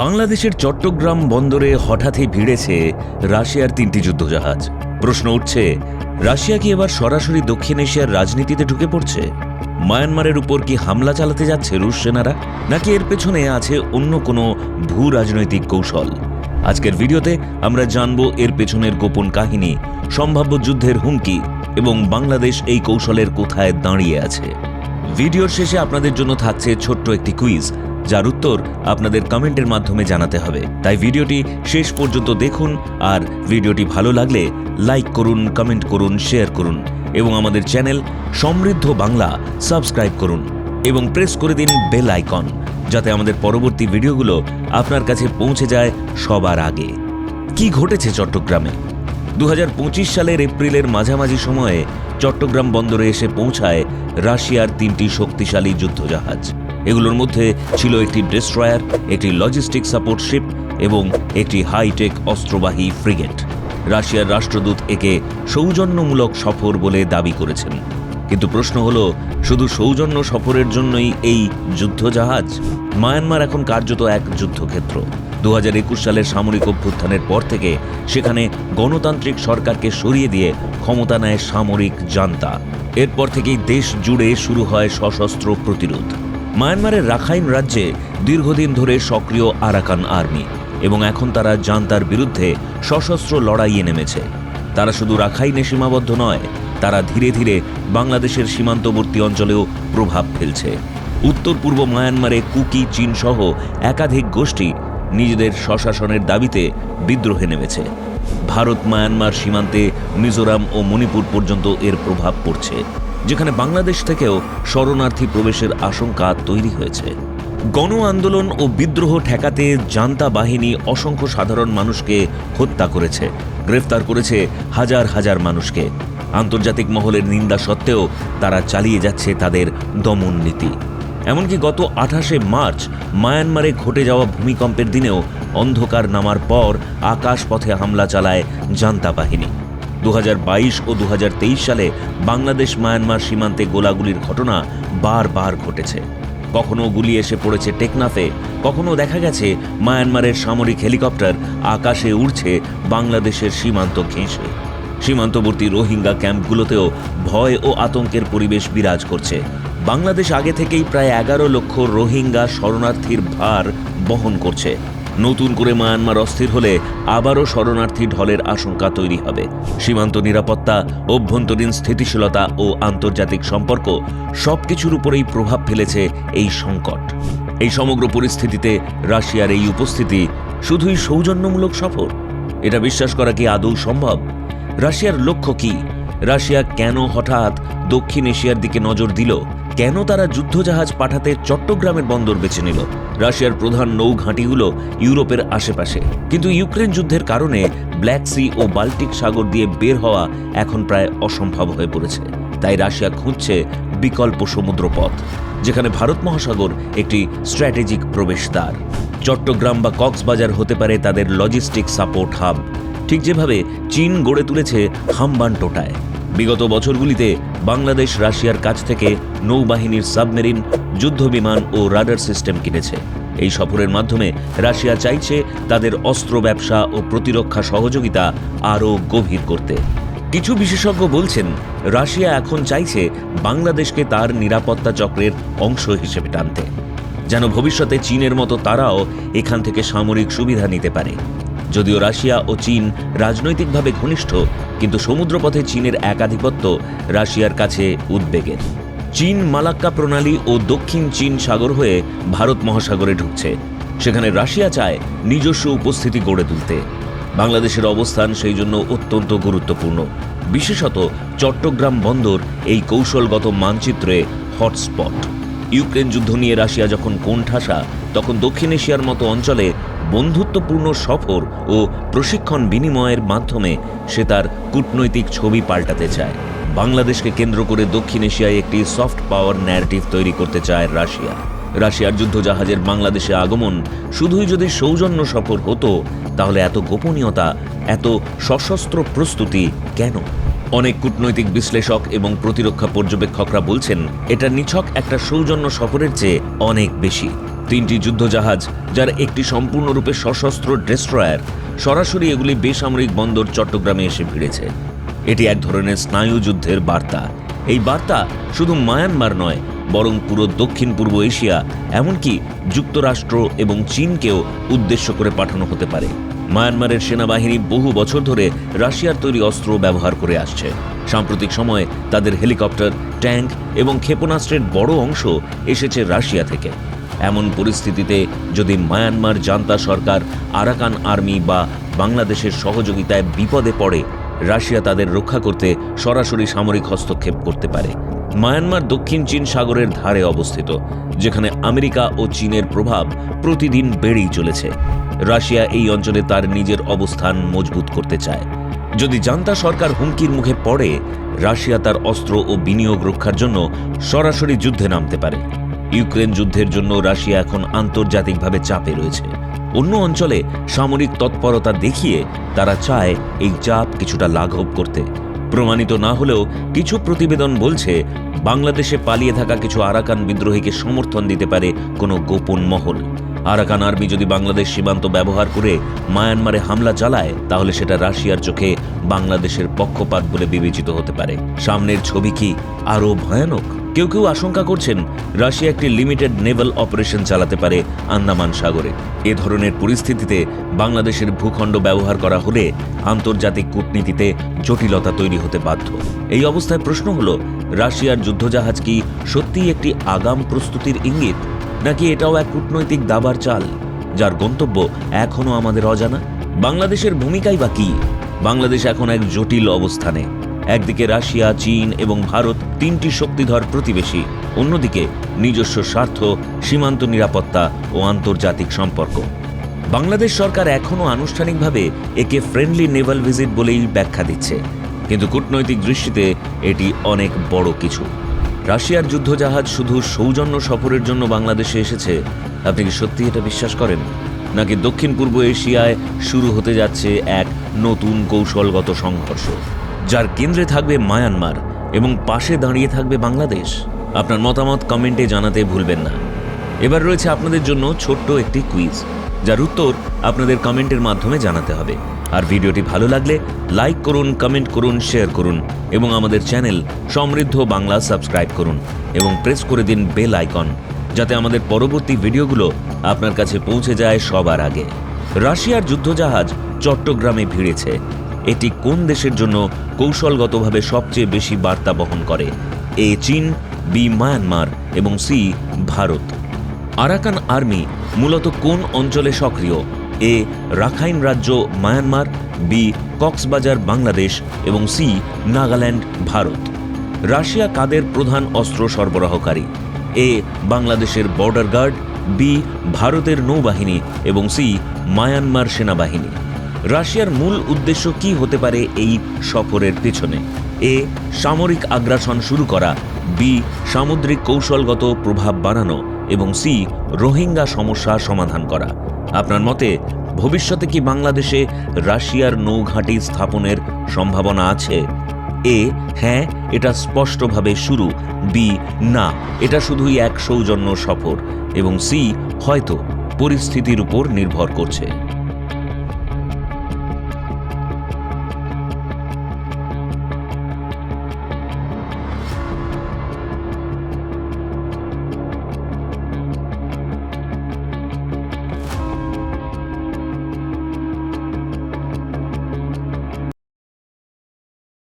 বাংলাদেশের চট্টগ্রাম বন্দরে হঠাৎই ভিড়েছে রাশিয়ার তিনটি যুদ্ধজাহাজ। প্রশ্ন উঠছে, রাশিয়া কি এবার সরাসরি দক্ষিণ এশিয়ার রাজনীতিতে ঢুকে পড়ছে? মায়ানমারের উপর কি হামলা চালাতে যাচ্ছে রুশ সেনারা? নাকি এর পেছনে আছে অন্য কোনো ভূ রাজনৈতিক কৌশল? আজকের ভিডিওতে আমরা জানব এর পেছনের গোপন কাহিনী, সম্ভাব্য যুদ্ধের হুমকি এবং বাংলাদেশ এই কৌশলের কোথায় দাঁড়িয়ে আছে। ভিডিওর শেষে আপনাদের জন্য থাকছে ছোট্ট একটি কুইজ যার উত্তর আপনাদের কমেন্টের মাধ্যমে জানাতে হবে। তাই ভিডিওটি শেষ পর্যন্ত দেখুন আর ভিডিওটি ভালো লাগলে লাইক করুন, কমেন্ট করুন, শেয়ার করুন এবং আমাদের চ্যানেল সমৃদ্ধ বাংলা সাবস্ক্রাইব করুন এবং প্রেস করে দিন বেল আইকন যাতে আমাদের পরবর্তী ভিডিওগুলো আপনার কাছে পৌঁছে যায় সবার আগে। কি ঘটেছে চট্টগ্রামে? দু হাজার পঁচিশ সালের এপ্রিলের মাঝামাঝি সময়ে চট্টগ্রাম বন্দরে এসে পৌঁছায় রাশিয়ার তিনটি শক্তিশালী যুদ্ধজাহাজ। এগুলোর মধ্যে ছিল একটি ডেস্ট্রয়ার, একটি লজিস্টিক সাপোর্ট শিপ এবং একটি হাইটেক অস্ত্রবাহী ফ্রিগেট রাশিয়ার রাষ্ট্রদূত একে সৌজন্যমূলক সফর বলে দাবি করেছেন। কিন্তু প্রশ্ন হলো, শুধু সৌজন্য সফরের জন্যই এই যুদ্ধজাহাজ? মায়ানমার এখন কার্যত এক যুদ্ধক্ষেত্র। দু হাজার একুশ সালের সামরিক অভ্যুত্থানের পর থেকে সেখানে গণতান্ত্রিক সরকারকে সরিয়ে দিয়ে ক্ষমতা নেয় সামরিক জান্তা। এরপর থেকেই দেশ জুড়ে শুরু হয় সশস্ত্র প্রতিরোধ। মায়ানমারের রাখাইন রাজ্যে দীর্ঘদিন ধরে সক্রিয় আরাকান আর্মি, এবং এখন তারা জান্তার বিরুদ্ধে সশস্ত্র লড়াইয়ে নেমেছে। তারা শুধু রাখাইনে সীমাবদ্ধ নয়, তারা ধীরে ধীরে বাংলাদেশের সীমান্তবর্তী অঞ্চলেও প্রভাব ফেলছে। উত্তর পূর্ব মায়ানমারে কুকি চীন সহ একাধিক গোষ্ঠী নিজেদের স্বশাসনের দাবিতে বিদ্রোহে নেমেছে। ভারত মায়ানমার সীমান্তে মিজোরাম ও মণিপুর পর্যন্ত এর প্রভাব পড়ছে। যেখানে বাংলাদেশ থেকেও শরণার্থী প্রবেশের আশঙ্কা তৈরি হয়েছে। গণ আন্দোলন ও বিদ্রোহ ঠেকাতে জান্তা বাহিনী অসংখ্য সাধারণ মানুষকে হত্যা করেছে, গ্রেফতার করেছে হাজার হাজার মানুষকে। আন্তর্জাতিক মহলের নিন্দা সত্ত্বেও তারা চালিয়ে যাচ্ছে তাদের দমন নীতি। এমনকি গত আঠাশে মার্চ মায়ানমারে ঘটে যাওয়া ভূমিকম্পের দিনেও অন্ধকার নামার পর আকাশপথে হামলা চালায় জান্তা বাহিনী। দু হাজার বাইশ ও দু হাজার তেইশ সালে বাংলাদেশ মায়ানমার সীমান্তে গোলাগুলির ঘটনা বারবার ঘটেছে। কখনো গুলি এসে পড়েছে টেকনাফে, কখনো দেখা গেছে মায়ানমারের সামরিক হেলিকপ্টার আকাশে উড়ছে বাংলাদেশের সীমান্ত ঘেঁষে। সীমান্তবর্তী রোহিঙ্গা ক্যাম্পগুলোতেও ভয় ও আতঙ্কের পরিবেশ বিরাজ করছে। বাংলাদেশ আগে থেকেই প্রায় এগারো লক্ষ রোহিঙ্গা শরণার্থীর ভার বহন করছে। নতুন করে মায়ানমার অস্থির হলে আবারও শরণার্থী ঢলের আশঙ্কা তৈরি হবে। সীমান্ত নিরাপত্তা, অভ্যন্তরীণ স্থিতিশীলতা ও আন্তর্জাতিক সম্পর্ক সবকিছুর উপরেই প্রভাব ফেলেছে এই সংকট। এই সমগ্র পরিস্থিতিতে রাশিয়ার এই উপস্থিতি শুধুই সৌজন্যমূলক সফর এটা বিশ্বাস করা কি আদৌ সম্ভব? রাশিয়ার লক্ষ্য কি? রাশিয়া কেন হঠাৎ দক্ষিণ এশিয়ার দিকে নজর দিল? কেন তারা যুদ্ধজাহাজ পাঠাতে চট্টগ্রামের বন্দর বেছে নিল? রাশিয়ার প্রধান নৌ ঘাঁটিগুলো ইউরোপের আশেপাশে। কিন্তু ইউক্রেন যুদ্ধের কারণে ব্ল্যাক সি ও বাল্টিক সাগর দিয়ে বের হওয়া এখন প্রায় অসম্ভব হয়ে পড়েছে। তাই রাশিয়া খুঁজছে বিকল্প সমুদ্রপথ, যেখানে ভারত মহাসাগর একটি স্ট্র্যাটেজিক প্রবেশদ্বার। চট্টগ্রাম বা কক্সবাজার হতে পারে তাদের লজিস্টিক সাপোর্ট হাব ঠিক যেভাবে চীন গড়ে তুলেছে হাম্বান টোটায়। বিগত বছরগুলিতে বাংলাদেশ রাশিয়ার কাছ থেকে নৌবাহিনীর সাবমেরিন, যুদ্ধবিমান ও রাডার সিস্টেম কিনেছে। এই সফরের মাধ্যমে রাশিয়া চাইছে তাদের অস্ত্র ব্যবসা ও প্রতিরক্ষা সহযোগিতা আরও গভীর করতে। কিছু বিশেষজ্ঞ বলছেন, রাশিয়া এখন চাইছে বাংলাদেশকে তার নিরাপত্তা চক্রের অংশ হিসেবে টানতে। যেন ভবিষ্যতে চীনের মতো তারাও এখান থেকে সামরিক সুবিধা নিতে পারে। যদিও রাশিয়া ও চীন রাজনৈতিকভাবে ঘনিষ্ঠ, কিন্তু সমুদ্রপথে চীনের একাধিপত্য রাশিয়ার কাছে উদ্বেগের। চীন মালাক্কা প্রণালী ও দক্ষিণ চীন সাগর হয়ে ভারত মহাসাগরে ঢুকছে। সেখানে রাশিয়া চায় নিজস্ব উপস্থিতি গড়ে তুলতে। বাংলাদেশের অবস্থান সেই জন্য অত্যন্ত গুরুত্বপূর্ণ। বিশেষত চট্টগ্রাম বন্দর এই কৌশলগত মানচিত্রে হটস্পট। ইউক্রেন যুদ্ধ নিয়ে রাশিয়া যখন কোণঠাসা, তখন দক্ষিণ এশিয়ার মতো অঞ্চলে বন্ধুত্বপূর্ণ সফর ও প্রশিক্ষণ বিনিময়ের মাধ্যমে সে তার কূটনৈতিক ছবি পাল্টাতে চায়। বাংলাদেশকে কেন্দ্র করে দক্ষিণ এশিয়ায় একটি সফট পাওয়ার ন্যারেটিভ তৈরি করতে চায় রাশিয়া। রাশিয়ার যুদ্ধজাহাজের বাংলাদেশে আগমন শুধুই যদি সৌজন্য সফর হতো, তাহলে এত গোপনীয়তা, এত সশস্ত্র প্রস্তুতি কেন? অনেক কূটনৈতিক বিশ্লেষক এবং প্রতিরক্ষা পর্যবেক্ষকরা বলছেন, এটা নিছক একটা সৌজন্য সফরের চেয়ে অনেক বেশি। তিনটি যুদ্ধজাহাজ, যার একটি সম্পূর্ণরূপে সশস্ত্র ডেস্ট্রয়ার, সরাসরি এগুলি বেসামরিক বন্দর চট্টগ্রামে এসে ভিড়েছে। এটি এক ধরনের স্নায়ু যুদ্ধের বার্তা। এই বার্তা শুধু মায়ানমার নয়, বরং পুরো দক্ষিণ পূর্ব এশিয়া, এমনকি যুক্তরাষ্ট্র এবং চীনকেও উদ্দেশ্য করে পাঠানো হতে পারে। মায়ানমারের সেনাবাহিনী বহু বছর ধরে রাশিয়ার তৈরি অস্ত্র ব্যবহার করে আসছে। সাম্প্রতিক সময়ে তাদের হেলিকপ্টার, ট্যাঙ্ক এবং ক্ষেপণাস্ত্রের বড় অংশ এসেছে রাশিয়া থেকে। এমন পরিস্থিতিতে যদি মায়ানমার জান্তা সরকার, আরাকান আর্মি বা বাংলাদেশের সহযোগিতায় বিপদে পড়ে, রাশিয়া তাদের রক্ষা করতে সরাসরি সামরিক হস্তক্ষেপ করতে পারে। মায়ানমার দক্ষিণ চীন সাগরের ধারে অবস্থিত, যেখানে আমেরিকা ও চীনের প্রভাব প্রতিদিন বেড়েই চলেছে। রাশিয়া এই অঞ্চলে তার নিজের অবস্থান মজবুত করতে চায়। যদি জান্তা সরকার হুমকির মুখে পড়ে, রাশিয়া তার অস্ত্র ও বিনিয়োগ রক্ষার জন্য সরাসরি যুদ্ধে নামতে পারে। ইউক্রেন যুদ্ধের জন্য রাশিয়া এখন আন্তর্জাতিকভাবে চাপে রয়েছে। অন্য অঞ্চলে সামরিক তৎপরতা দেখিয়ে তারা চায় এই চাপ কিছুটা লাঘব করতে। প্রমাণিত না হলেও কিছু প্রতিবেদন বলছে, বাংলাদেশে পালিয়ে থাকা কিছু আরাকান বিদ্রোহীকে সমর্থন দিতে পারে কোনো গোপন মহল। আরাকান আর্মি যদি বাংলাদেশ সীমান্ত ব্যবহার করে মায়ানমারে হামলা চালায়, তাহলে সেটা রাশিয়ার চোখে বাংলাদেশের পক্ষপাত বলে বিবেচিত হতে পারে। সামনের ছবি কি আরও ভয়ানক? কেউ কেউ আশঙ্কা করছেন রাশিয়া একটি লিমিটেড নেভাল অপারেশন চালাতে পারে আন্দামান সাগরে। এ ধরনের পরিস্থিতিতে বাংলাদেশের ভূখণ্ড ব্যবহার করা হলে আন্তর্জাতিক কূটনীতিতে জটিলতা তৈরি হতে বাধ্য। এই অবস্থায় প্রশ্ন হলো, রাশিয়ার যুদ্ধজাহাজ কি সত্যিই একটি আগাম প্রস্তুতির ইঙ্গিত, নাকি এটাও এক কূটনৈতিক দাবার চাল, যার গন্তব্য এখনও আমাদের অজানা? বাংলাদেশের ভূমিকাই বা কি? বাংলাদেশ এখন এক জটিল অবস্থানে। একদিকে রাশিয়া, চীন এবং ভারত তিনটি শক্তিধর প্রতিবেশী, অন্যদিকে নিজস্ব স্বার্থ, সীমান্ত নিরাপত্তা ও আন্তর্জাতিক সম্পর্ক। বাংলাদেশ সরকার এখনও আনুষ্ঠানিকভাবে একে ফ্রেন্ডলি নেভাল ভিজিট বলেই ব্যাখ্যা দিচ্ছে, কিন্তু কূটনৈতিক দৃষ্টিতে এটি অনেক বড় কিছু। রাশিয়ার যুদ্ধজাহাজ শুধু সৌজন্য সফরের জন্য বাংলাদেশে এসেছে, আপনি কি সত্যি এটা বিশ্বাস করেন? নাকি দক্ষিণ পূর্ব এশিয়ায় শুরু হতে যাচ্ছে এক নতুন কৌশলগত সংঘর্ষ? যার কেন্দ্রে থাকবে মায়ানমার এবং পাশে দাঁড়িয়ে থাকবে বাংলাদেশ। আপনার মতামত কমেন্টে জানাতে ভুলবেন না। এবার রয়েছে আপনাদের জন্য ছোট্ট একটি কুইজ, যার উত্তর আপনাদের কমেন্টের মাধ্যমে জানাতে হবে। আর ভিডিওটি ভালো লাগলে লাইক করুন, কমেন্ট করুন, শেয়ার করুন এবং আমাদের চ্যানেল সমৃদ্ধ বাংলা সাবস্ক্রাইব করুন এবং প্রেস করে দিন বেল আইকন, যাতে আমাদের পরবর্তী ভিডিওগুলো আপনার কাছে পৌঁছে যায় সবার আগে। রাশিয়ার যুদ্ধজাহাজ চট্টগ্রামে ভিড়েছে। এটি কোন দেশের জন্য কৌশলগতভাবে সবচেয়ে বেশি বার্তা বহন করে? এ চীন, বি মায়ানমার এবং সি ভারত। আরাকান আর্মি মূলত কোন অঞ্চলে সক্রিয়? এ রাখাইন রাজ্য মায়ানমার, বি কক্সবাজার বাংলাদেশ এবং সি নাগাল্যান্ড, ভারত। রাশিয়া কাদের প্রধান অস্ত্র সরবরাহকারী? এ বাংলাদেশের বর্ডার গার্ড, বি ভারতের নৌবাহিনী এবং সি মায়ানমার সেনাবাহিনী। রাশিয়ার মূল উদ্দেশ্য কি হতে পারে এই সফরের পেছনে? এ, সামরিক আগ্রাসন শুরু করা, বি, সামুদ্রিক কৌশলগত প্রভাব বাড়ানো, এবং সি, রোহিঙ্গা সমস্যা সমাধান করা। আপনার মতে, ভবিষ্যতে কি বাংলাদেশে রাশিয়ার নৌঘাঁটি স্থাপনের সম্ভাবনা আছে? এ হ্যাঁ এটা স্পষ্টভাবে শুরু। বি, না, এটা শুধুই এক সৌজন্য সফর। এবং সি, হয়তো পরিস্থিতির উপর নির্ভর করছে।